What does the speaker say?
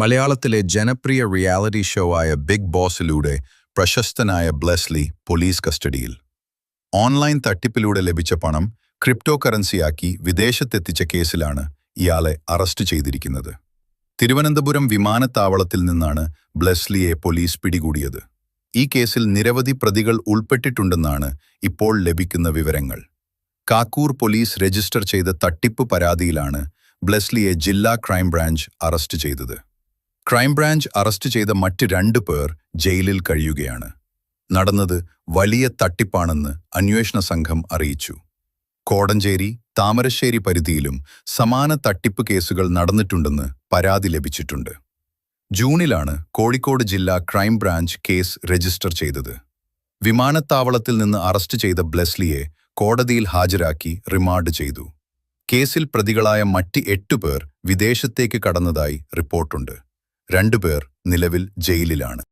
മലയാളത്തിലെ ജനപ്രിയ reality show ആയ ബിഗ് ബോസിലൂടെ പ്രശസ്തനായ ബ്ലെസ്ലി പോലീസ് കസ്റ്റഡിയിൽ. ഓൺലൈൻ തട്ടിപ്പിലൂടെ ലഭിച്ച പണം ക്രിപ്റ്റോ കറൻസിയാക്കി വിദേശത്തെത്തിച്ച കേസിലാണ് ഇയാളെ അറസ്റ്റ് ചെയ്തിരിക്കുന്നത്. തിരുവനന്തപുരം വിമാനത്താവളത്തിൽ നിന്നാണ് ബ്ലെസ്ലിയെ പോലീസ് പിടികൂടിയത്. ഈ കേസിൽ നിരവധി പ്രതികൾ ഉൾപ്പെട്ടിട്ടുണ്ടെന്നാണ് ഇപ്പോൾ ലഭിക്കുന്ന വിവരങ്ങൾ. കാക്കൂർ പോലീസ് രജിസ്റ്റർ ചെയ്ത തട്ടിപ്പ് പരാതിയിലാണ് ബ്ലെസ്ലിയെ ജില്ലാ ക്രൈംബ്രാഞ്ച് അറസ്റ്റ് ചെയ്തത്. ക്രൈംബ്രാഞ്ച് അറസ്റ്റ് ചെയ്ത മറ്റ് രണ്ടു പേർ ജയിലിൽ കഴിയുകയാണ്. നടന്നത് വലിയ തട്ടിപ്പാണെന്ന് അന്വേഷണ സംഘം അറിയിച്ചു. കോടഞ്ചേരി താമരശ്ശേരി പരിധിയിലും സമാന തട്ടിപ്പ് കേസുകൾ നടന്നിട്ടുണ്ടെന്ന് പരാതി ലഭിച്ചിട്ടുണ്ട്. ജൂണിലാണ് കോഴിക്കോട് ജില്ലാ ക്രൈംബ്രാഞ്ച് കേസ് രജിസ്റ്റർ ചെയ്തത്. വിമാനത്താവളത്തിൽ നിന്ന് അറസ്റ്റ് ചെയ്ത ബ്ലെസ്ലിയെ കോടതിയിൽ ഹാജരാക്കി റിമാൻഡ് ചെയ്തു. കേസിൽ പ്രതികളായ മറ്റ് എട്ടുപേർ വിദേശത്തേക്ക് കടന്നതായി റിപ്പോർട്ടുണ്ട്. രണ്ടുപേർ നിലവിൽ ജയിലിലാണ്.